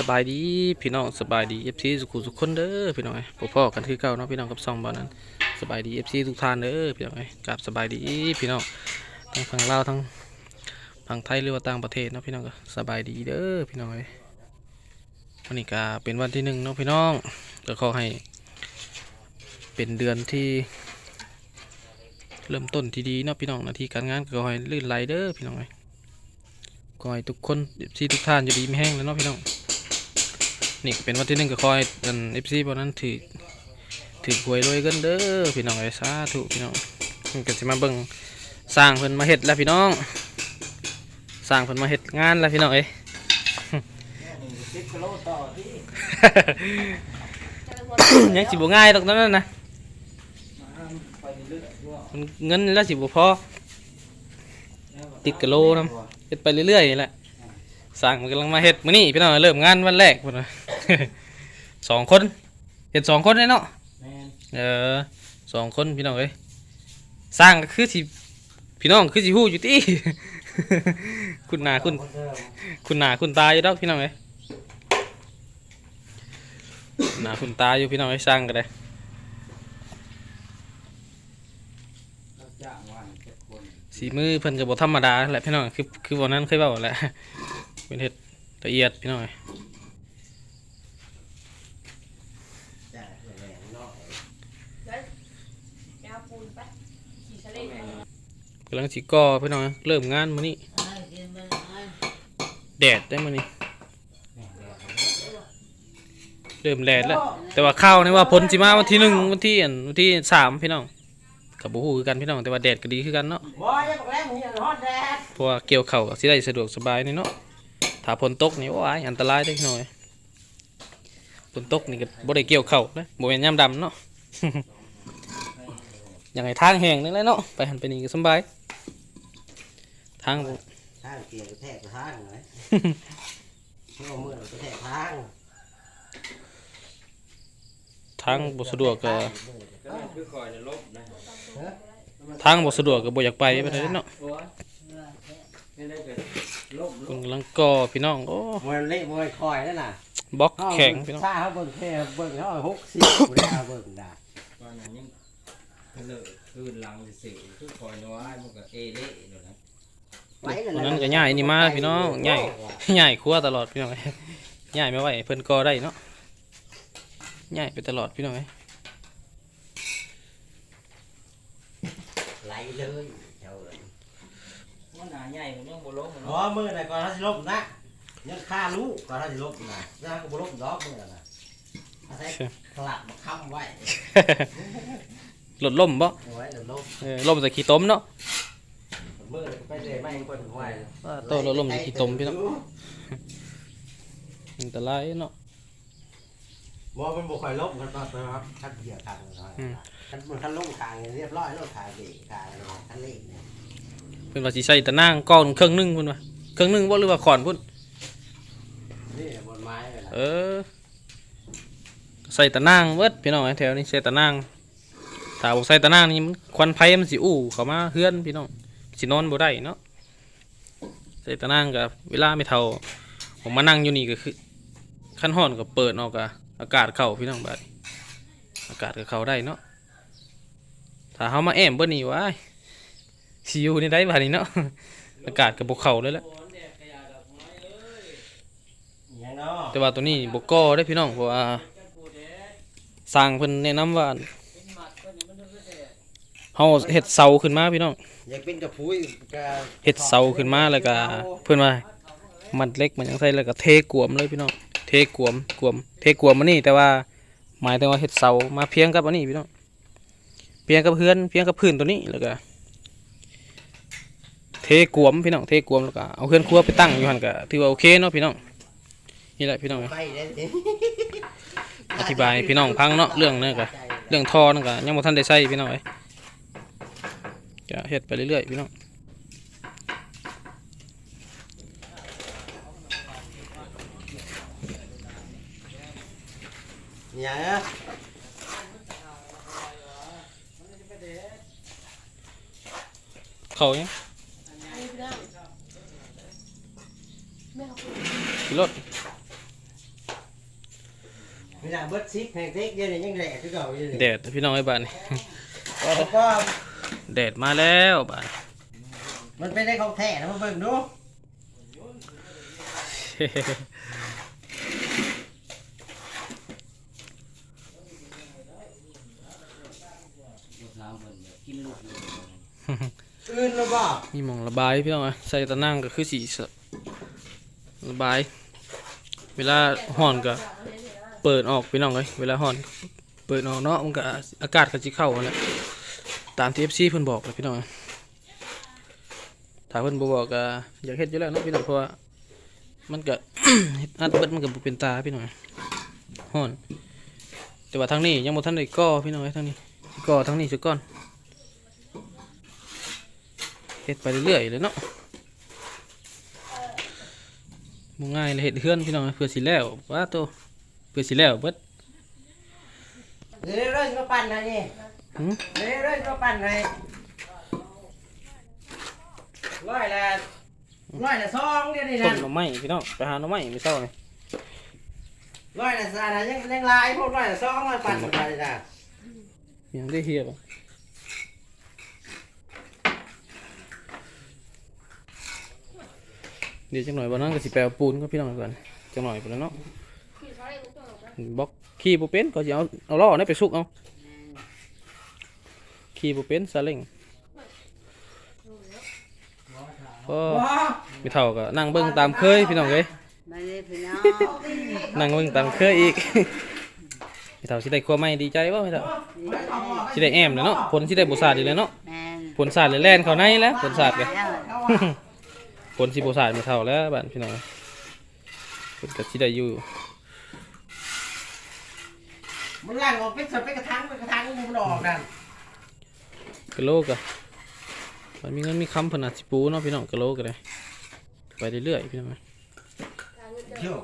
สบายดีพี่น้องสบายดีเอฟซีสุขุสุขคนเด้อพี่น้องไอ้พวกพ่อกันคือเก่าเนาะพี่น้องกับซองบอลนั้นสบายดีเอฟซีทุกท่านเด้อพี่น้องไอ้กับสบายดีพี่น้องทั้งฝั่งลาวทั้งฝั่งไทยหรือว่าต่างประเทศเนาะพี่น้องก็สบายดีเด้อพี่น้องไอ้วันนี้ก็เป็นวันที่หนึ่งเนาะพี่น้องก็ขอให้ เป็นเดือนที่ เริ่มต้นที่ดีเนาะพี่น้องหน้าที่การงานก็ขอให้ลื่นไหลเด้อพี่น้องไอ้ขอให้ทุกคนเอฟซีทุกท่านอยู่ดีไม่แห้งแล้วเนาะพี่น้อง นี่เป็นวันที่หนึ่งก็คอยอันเอฟซีบอนั้นถือถือหวยรวยกันเด้อพี่น้องไอ้สาธุพี่น้องมันก็สิมาเบิ่งสร้างเพิ่นมาเฮ็ดแล้วพี่น้องสร้างเพิ่นมาเฮ็ดงานแล้วพี่น้องเอ้ติดกโลต่อที่ยังสิบ่ง่ายดอกนั้นนะเรื่อยๆว่ามันเงินแล้วสิบ่พอติดกะโลนำเฮ็ดไปเรื่อยๆนี่แหละสร้างมันกำลังมาเฮ็ดมื้อนี้พี่น้องเริ่มงานวันแรกพุ่นน่ะ สองคนเฮ็ดสองคนเลยเนาะแม่นเออสองคนพี่น้องเอ้ยสร้างก็คือสิพี่น้องคือสิฮู้อยู่ติ คุณหนาคุณคนเดิมคุณหนาคุณตาอยู่ดอกพี่น้องเอ้ยคุณหนาคุณตาอยู่พี่น้องเอ้ยสร้างก็ได้เราจ้างวันเจ็ดคนสีมือเพิ่นก็บ่ธรรมดาแหละพี่น้องคือคือวันนั้นเคยเว้าแหละเป็นเฮ็ดละเอียดพี่น้องเอ้ย จ้างแรงๆเนาะ ยาปูนปะขี่ทะเลมา กำลังสิก่อพี่น้องเอ้ยเริ่มงานมื้อนี้แดดได้มื้อนี้เริ่มแดดแล้วแต่ว่าข้าวนี่ว่าพ้นสิมาวันที่หนึ่งวันที่อันวันที่สามพี่น้องกับบูฮูคือกันพี่น้องแต่ว่าแดดก็ดีคือกันเนาะเพราะว่าเกี่ยวเข่าก็สิได้สะดวกสบายนี่เนาะถ้าฝนตกนี่โอ้ยอันตรายเด้อพี่น้องเอ้ยฝนตกนี่ก็บ่ได้เกี่ยวเข่านะบ่แม่นยามดำเนาะอย่างไรทางแห้งนี่แหละเนาะไปหันไปนี่ก็สบาย ทางบ่ทางเกียร์กระแทกกระทางเลยเมื่อเมื่อเรากระแทกทางทางบ่สะดวกก็ก็คือคอยจะลบนะทางบ่สะดวกก็บ่อยากไปไปานใดเนาะโอ้ยไม่ได้เป็นลบลเพิ่นบกำลังก่อพี่น้องโอ้มวยเละมวยคอยนั่นน่ะบล็อกแข็งพี่น้องชาเขาเบิ่งแค่เบิ่งเขาหกสิบกูได้เอาเบิ่งได้ตอนนั้นยังเลิกคืนหลังสิคือคอยน้อยมันก็เอเล่เดี๋ยวนั้นไปเลยวันนั้นก็ย้ายนี่มาพี่น้องย้ายย่ายครัวตลอดพี่น้องเอ้ยย่ายไม่ไหวเพิ่นก็ได้เนาะย่ายไปตลอดพี่น้องเอ้ยไหลเลยเจ้าเอ้ยว่าหนาใหญ่ผมยังบ่ลงมันอ๋อมือไหนก่อนเขาสิลบนะยังฆ่าลูกก่อนเขาสิลบนะยังก็บ่ลบดอกมือนะเอาใส่กลับมาค้ำไว้หลดล่มบ่เอาไว้เดี๋ยวลบเออล่มใส่ขี้ต้มเนาะมือไป เลยไม่ให้คนไว้ว่าโตหลดล่มใส่ขี้ตมพี่น้องอันตรายเนาะบ่ามันบ่ค่อยลบกันตอนไปครับคันเดียวทางเลยอืมคันมันคันลงทางเรียบร้อยล้วทางเบรกทางคันเร่งเนี่ยเพิ่นว่าสิใส่ตะนางก้อนเครื่องหนึ่งพุ่นว่าเครื่องหนึ่งบ่หรือว่าขอนพุ่นนี่บนไม้เลยเออใส่ตะนางเบิดพี่น้องเอ้แถวนี้ใส่ตะนางถ้าบ่ใส่ตะนางนี่มันควันไฟมันสิอู้เข้ามาเฮือนพี่น้อง สินอนบ่ได้เนาะใส่ตะนางก็เวลาไม่เท่า ผมมานั่งอยู่นี่ก็คือขั้นห้อนก็เปิดออกอะอากาศเข้าพี่น้องบาดอากาศก็เข้าได้เนาะถ้าเฮามาแอมเบิ่นี่ว้ายสิอยู่ในได้บาดนี้เนาะอากาศก็บ่เข้าเลยล่ะแต่ว่าตัวนี้บ่ก่อได้พี่น้องเพราะว่าสร้างเพิ่นแนะนำว่า เฮาเฮ็ดเสาขึ้นมาพี่น้องอยากเป็นกระพุ้ยกะเฮ็ดเสาขึ้นมาแล้วก็เพิ่นว่ามันเล็กมันยังใส่แล้วก็เทกวมเลยพี่น้องเทกวมกวม เทกวมมานี่ แต่ว่าหมายถึงว่าเฮ็ดเสามาเพียงกับอันนี้พี่น้องเพียงกับเพื่อนเพียงกับพื้นตัวนี้แล้วก็เทกวมพี่น้องเทกวมแล้วก็เอาเพื่อนครัวไปตั้งอยู่หั่นก็ถือว่าโอเคเนาะพี่น้องนี่แหละพี่น้องไปได้สิอธิบายให้พี่น้องฟังเนาะเรื่องนั้นก็เรื่องท่อนั่นก็ยังบ่ทันได้ใช้พี่น้องเอ้ย ก็เฮ็ดไปเรื่อยๆพี่น้องอย่างเงี้ยเขายังไอ้เรื่องแม่เขาขี่รถไม่น่าเบิดซิกแพงเทคเดี๋ยวนี้ยังแหลกคือเก่าอยู่เลยแดดพี่น้องไอ้บ้านนี่แล้วก็ แดดมาแล้วบ้านมันเป็นได้ของแท้นะมาเบิ่งดูลูกน้ำเพิ่นแบบกินลูกอยู่อื่นหรือเปล่ามีหมองระบายพี่น้องเอ้ยใส่ตะนั่งก็คือสีสระบาย เวลาห่อนก็เปิดออกพี่น้องเลยเวลาห่อน เปิดออกเนาะมันก็อากาศก็สิเข้าหั่นแหละ ตามที่ FC เพิ่นบอกเลยพี่น้องเอ้ยถ้าเพิ่นบ่บอกก็อยากเฮ็ดอยู่แล้วเนาะพี่น้องเพราะว่ามันก็เฮ็ดอัดเบิดมันก็บ่เป็นตาพี่น้องเอ้ยหอนแต่ว่าทางนี้ยังบ่ทันได้ก่อพี่น้องเอ้ยทางนี้สิก่อทางนี้ซะก่อนเฮ็ดไปเรื่อยๆเลยเนาะบ่ง่ายเลยเฮ็ดเฮือนพี่น้องเอ้ยเพื่อสิแล้วว่าโตเพื่อสิแล้วเบิดเดี๋ยวเรื่อยๆมาปั่นให้นี่ เดี๋ยวเรื่อยๆมาปั่นให้ร้อยละร้อยละสองเดี๋ยวนี้ต้นั่มนหน่อไม้พี่น้องไปหาหน่อไม้มื้อเช้านี่ร้อยละสามนะยังยังลายพวกร้อยละสองร้อยปั่นไปจ้ะยังได้เฮียบ่เดี๋ยวจังหน่อยบ่นั้นก็สิไปเอาปูนก็พี่น้องก่อนจังหน่อยไปแล้วเนาะขี่เขาเลยลูกตัวนะบล็อกขี่บ่เป็นก็สิเอาเอาล้อนี่ไปสุกเอา ขี่บ่เป็นซาเล้งก็ว้ามีเท่าก็นั่งเบิ่งตามเคยพี่น้องเอ้ยมาเลยพี่น้องนั่งเบิ่งตามเคยอีกมีเท่าสิได้ครัวใหม่ดีใจบ่มีเท่าสิได้แอมเลยเนาะผลสิได้บ่สาดอีกเลยเนาะแม่นผลสาดเลยแล่นเข้าในแล้วผลสาดก็ แล้วผลสิบ่สาดมีเท่าแล้วบ้านพี่น้องผลก็สิได้อยู่ มันล่างออกเป็นสับเป็นกระทังเป็นกระทังมันออกนั่นกะโลกอะมันมีเงินมีคำเพนอาจสิปูเนาะพี่น้องกะโลก็ได้ไปเรื่อยๆพี่น้องเที่ยว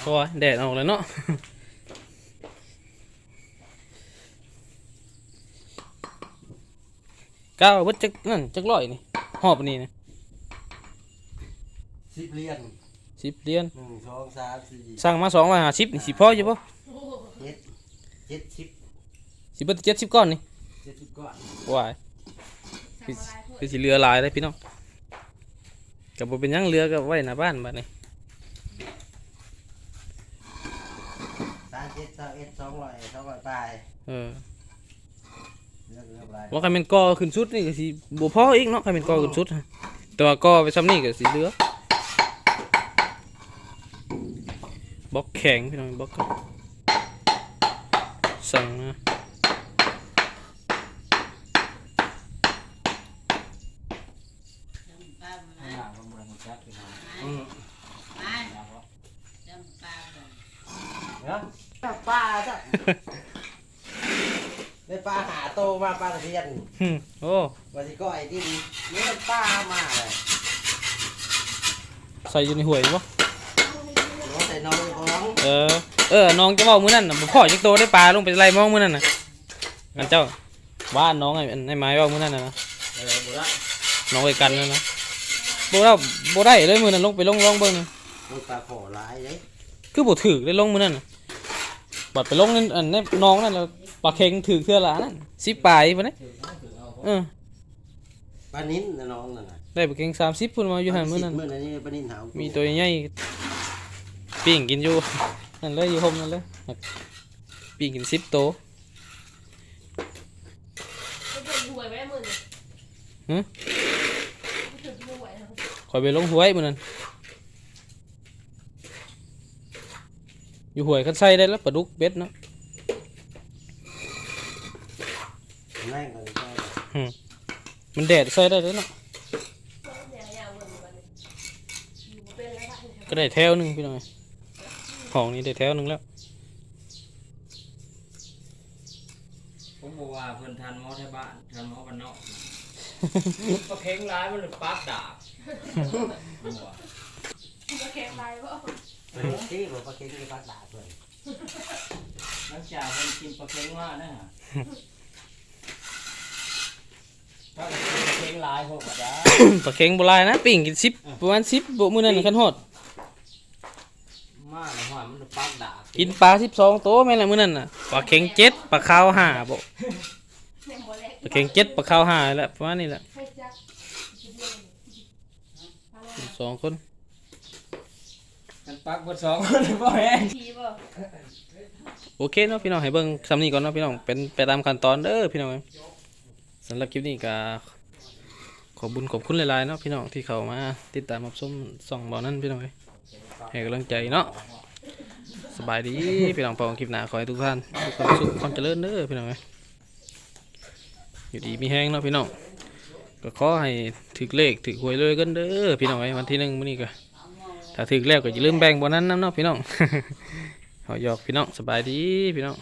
เพราะว่าแดดออกแล้วเนาะก้าวเบิดจักนั่นจักร้อยนี่หอบอันนี่นะสิบเหรียญสิบเหรียญหนึ่งสองสามสี่สั่งมาสองร้อยห้าสิบนี่สิพออยู่ปะเจ็ดเจ็ดสิบ สิเบิดเจ็ดสิบก้อนนี่เจ็ดสิบก้อนวายคือคือสิเรือหลายได้พี่น้องกับบ่เป็นหยังเรือก็ไว้หน้าบ้านบัดนี้สามเจ็ดสามเอ็ดสองร้อยสองร้อยปลายเออเรื่องเรื่องอะไรว่าใครเป็นกอขึ้นสุดนี่ก็สิบ่พออีกเนาะใครเป็นกอขึ้นสุดฮะแต่ว่ากอไปซ้ำนี่ก็สิเหลือบล็อกแข็งพี่น้องบล็อกก็สั่งมา ป้ามา ข้างหน้าก็บ่ได้รู้จักพี่น้อง มาจำป้าก่อน เนาะปลาจ้ะ ได้ปลาหาโตมาปลาตะเพียนหึโอ้วันที่ก็ไอ้ที่นี่มันปลามาเลยใส่อยู่ในห่วยบ่น้องใส่น้องของเออ เออ น้องจะเว้ามื้อนั้นน่ะบ่พอจักโตได้ปลาลงไปไล่มองมื้อนั้นน่ะอันเจ้าบ้านน้องไอ้อันไอ้ไม้เว้ามื้อนั้นน่ะนะเออบ่ได้น้องไอ้กันนั่นนะบ่ได้บ่ได้เลยมื้อนั้นลงไปลงลองเบิ่งน่ะมันปลาขอหลายเลยคือบ่ถึกได้ลงมื้อนั้นน่ะ บัดไปลงนั่นอันในน้องนั่นแล้วปลาเค็งถึกเทื่อละนั่น10ปลายพุ่นนี่ถือเอาถือเอาเออปลานิ้นนะน้องนั่นน่ะได้ปลาเค็ง30พุ่นมาอยู่หั่นมื้อนั้นมื้อนั้นนี่ปลานิ้นหาวมีตัวใหญ่ปิ้งกินอยู่นั่นเลยอยู่ห่มนั่นเลยปิ้งกิน10โตวไม่ถึงหวยไม่ได้หมื่นเลยหึไม่ถึงหวยนะข่อยไปลงห้วยมื้อนั้น อยู่ห้วยคันใส่ได้แล้วปลาดุกเบ็ดเนาะแม่งกันก็มันแดดใส่ได้เลยเนาะเนี่ยยาวเหมือนกันเลยอยู่เป็นแล้วป่ะก็ได้แถวหนึงพี่น้องของนี้ได้แถวหนึงแล้วผมบอกว่าเพิ่นทันหมอแถวบ้านทันหมอบ้านนอกก็เพ่งร้ายมันเลยปักดาบหัวจะแข็งไปป่ะปลา ที่หรือปลาเค็งที่ปลาดาบเลยหลังจากเพิ่นกินปลาเค็งมานะฮะถ้ากินปลาเค็งหลายพวกก็ได้ปลาเค็งโบราณนะปิ้งกิน10ประมาณ10บ่มื้อนั้นคันฮอดมาแล้วกินปลาสิบสองโตแม่ละมือนั้นน่ะปลาเข็งเจ็ดปลาขาวห้าบ่แม่งบ่แลกปลาเข็งเจ็ดปลาขาวห้าแหละประมาณนี้แหละสองคน กันปักบดสองคนบ่แห้งทีบ่โอเคเนาะพี่น้องให้เบิ่งซ้ำนี้ก่อนเนาะพี่น้องเป็นไปตามขั้นตอนเด้อพี่น้องสำหรับคลิปนี้ก็ขอบุญขอบคุณหลายๆเนาะพี่น้องที่เข้ามาติดตามรับชมส่องบ่อนั้นพี่น้องให้กำลังใจเนาะสบายดีพี่น้องพอกันคลิปหน้าขอให้ทุกท่านมีความสุขความเจริญเด้อพี่น้องอยู่ดีมีแห้งเนาะพี่น้องก็ขอให้ถึกเลขถึกหวยเลยกันเด้อพี่น้องเอ้วันที่หนึ่งมื้อนี้ก็ ถ้าถึกแล้วก็อย่าลืมแบ่งบนนั้นน้ำเนาะพี่น้องขอหยอกพี่น้องสบายดีพี่น้อง